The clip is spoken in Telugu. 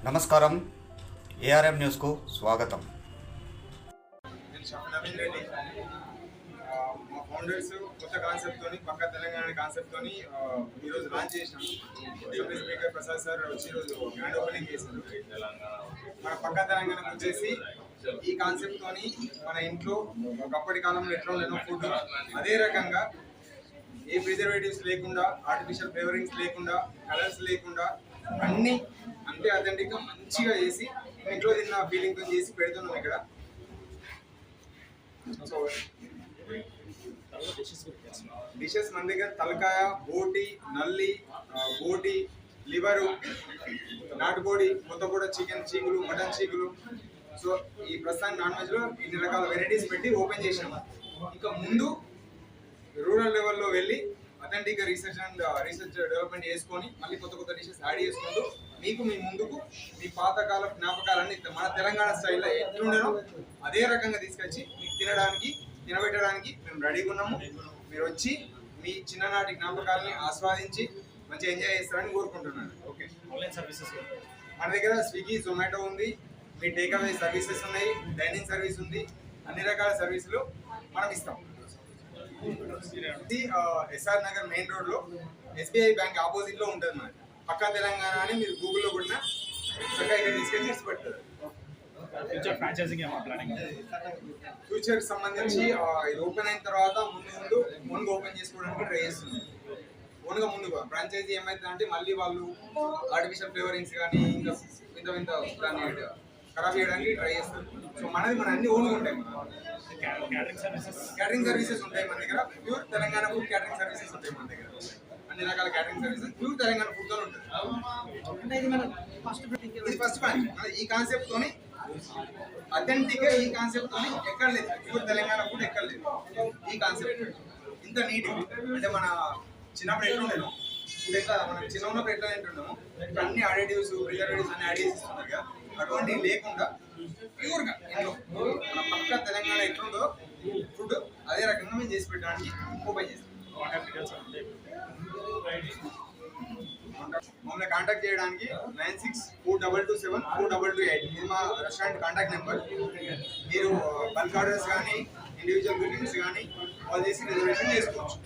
నమస్కారం. ఏఆర్ఎం న్యూస్కు స్వాగతం. నేను నవీన్ మా ఫౌండర్స్ కొత్త కాన్సెప్ట్ తోని పక్క తెలంగాణ కాన్సెప్ట్ తోని ఈరోజు లాంచ్ చేసినాం డిప్యూటీ స్పీకర్ ప్రసాద్ సార్ వచ్చి ఈరోజు గ్రాండ్ ఓపెనింగ్ చేశారు మన పక్క తెలంగాణకు వచ్చేసి ఈ కాన్సెప్ట్ తోని మన ఇంట్లో ఒకప్పటి కాలంలో ఎట్లా లేనో ఫుడ్ అదే రకంగా ఏ ప్రిజర్వేటివ్స్ లేకుండా ఆర్టిఫిషియల్ ఫ్లేవరింగ్స్ లేకుండా కలర్స్ లేకుండా అన్ని అంటే అథెంటిక్గా మంచిగా చేసి ఇంట్లో తిన్న ఫీలింగ్తో చేసి పెడుతున్నాం ఇక్కడ. సో డిషెస్ మన దగ్గర తలకాయ బోటి నల్లి బోటి లివరు నాటుకోడి కొత్తగూడ చికెన్ చీకులు మటన్ చీకులు. సో ఈ ప్రస్తుతానికి నాన్ వెజ్లో ఇన్ని రకాల వెరైటీస్ పెట్టి ఓపెన్ చేసాము ఇంకా ముందు రూరల్ లెవెల్లో వెళ్ళి authentic research and research development చేసుకొని మళ్ళీ కొత్త కొత్త డిషెస్ యాడ్ చేసుకుంటూ మీకు మీ ముందుకు మీ పాతకాల జ్ఞాపకాలన్నీ మన తెలంగాణ స్టైల్లో ఎట్లుండేనో అదే రకంగా తీసుకొచ్చి మీకు తినడానికి తినబెట్టడానికి మేము రెడీగా ఉన్నాము. మీరు వచ్చి మీ చిన్ననాటి జ్ఞాపకాలని ఆస్వాదించి మంచిగా ఎంజాయ్ చేస్తారని కోరుకుంటున్నాను. ఓకే ఆన్లైన్ సర్వీసెస్ మన దగ్గర స్విగ్గీ జొమాటో ఉంది. మీ టేక్ అవే సర్వీసెస్ ఉన్నాయి. డైనింగ్ సర్వీస్ ఉంది. అన్ని రకాల సర్వీసులు మనం ఇస్తాం. ఎస్ఆర్ నగర్ మెయిన్ రోడ్లో ఎస్బీఐ బ్యాంక్ ఆపోజిట్లో ఉంటుంది మనకి. పక్కా తెలంగాణ అని మీరు గూగుల్లో కొట్టినా చక్కగా ఇక్కడ తీసుకెళ్ళి చేసి పెడతారు. ఫ్యూచర్ ఫ్రాంచైజింగ్ ఫ్యూచర్ సంబంధించి ఇది ఓపెన్ అయిన తర్వాత ముందు ముందు ముందు ఓపెన్ చేసుకోవడానికి ట్రై చేస్తున్నాం ఓన్గా ముందుగా ఫ్రాంచైజీ ఏమైందంటే మళ్ళీ వాళ్ళు ఆర్టిఫిషియల్ ఫ్లేవరింగ్స్ కానీ ఇంకా వింత వింత ఖరాబ్ చేయడానికి ట్రై చేస్తారు. సో మనది మన అన్ని ఓన్గా ఉంటాయి. క్యాటరింగ్ సర్వీసెస్ క్యాటరింగ్ సర్వీసెస్ ఉంటాయి మన దగ్గర. Pure Telangana food catering services ఉంటాయి మన దగ్గర. అన్ని రకాల క్యాటరింగ్ సర్వీసెస్ ప్యూర్ తెలంగాణ ఫుడ్తో ఉంటుంది. ఇది ఫస్ట్ పాయింట్ మన ఈ కాన్సెప్ట్ తోని అథెంటిక్గా ఈ కాన్సెప్ట్ తోని ఎక్కడ లేదు. ప్యూర్ తెలంగాణ ఫుడ్ ఎక్కడ లేదు. ఈ కాన్సెప్ట్ ఇంత నీట్ అంటే మన చిన్నప్పుడు ఎట్లా ఉండేను ఇప్పుడు ఎట్లా మనం చిన్న ఉన్నప్పుడు ఎట్లా తింటున్నాము ఇప్పుడు అన్ని అడిటివ్స్ ప్రిజర్వేటివ్స్ అన్ని యాడ్ చేసి ఇస్తున్నారు కదా. అటువంటివి లేకుండా ప్యూర్గా ఇంట్లో మన పక్క తెలంగాణ ఎట్లుందో ఫుడ్ అదే రకంగా మేము చేసి పెట్టడానికి చేస్తాం. మమ్మల్ని కాంటాక్ట్ చేయడానికి nine six four double two seven four double two eight. ఇది మా రెస్టారెంట్ కాంటాక్ట్ నెంబర్. మీరు బల్క్ ఆర్డర్స్ కానీ ఇండివిజువల్ బిల్డింగ్స్ కానీ కాల్ చేసి రిజర్వేషన్ చేసుకోవచ్చు.